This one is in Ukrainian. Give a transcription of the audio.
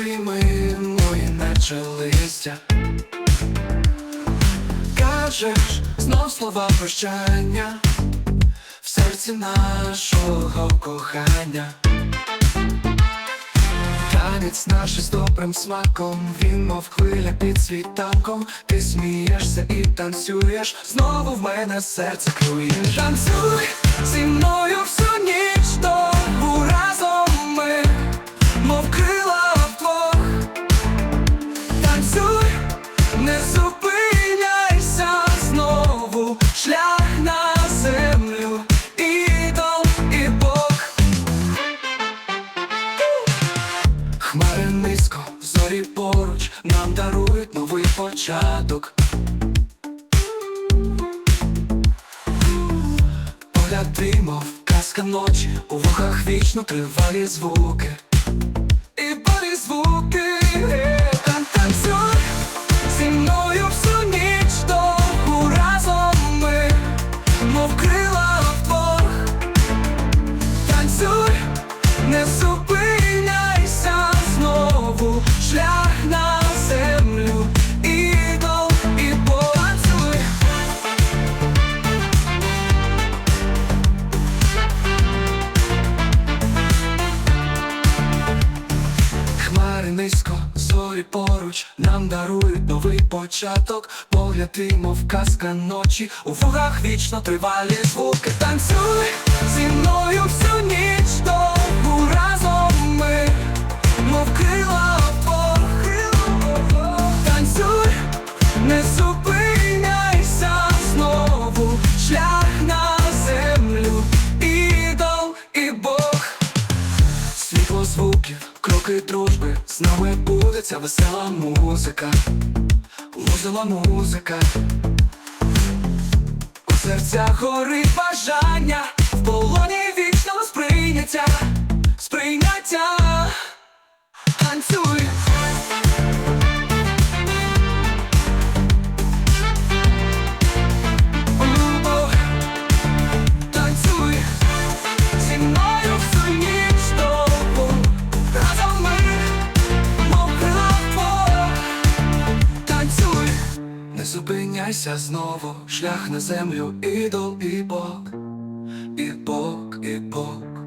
Квіти минує, наче листя. Кажеш, знов слова прощання в серці нашого кохання. Танець наш із добрим смаком, він мов хвиля під світанком, ти смієшся і танцюєш, знову в мене серце клює. Танцюй зі мною в соні нам дарують новий початок. Погляд ти, мов казка ночі, у вухах вічно тривалі звуки. І болі звуки Тан танцюй зі мною всю ніч довгу разом ми, мов крила низько, зорі поруч, нам дарують новий початок. Погляд ти, мов казка ночі, у вугах вічно тривалі звуки. Танцюй зі мною всю ніч довгу разом ми, мов крила вдвох. Танцюй, не зупиняйся знову, шлях на землю, ідол і Бог. Світло звуків, кроки дружби, з нами буде ця весела музика, музила музика. У серцях горить бажання, в полоні вічного сприйняття, сприйняття, танцюй. Зупиняйся знову. Шлях на землю, ідол і Бог. І Бог, і Бог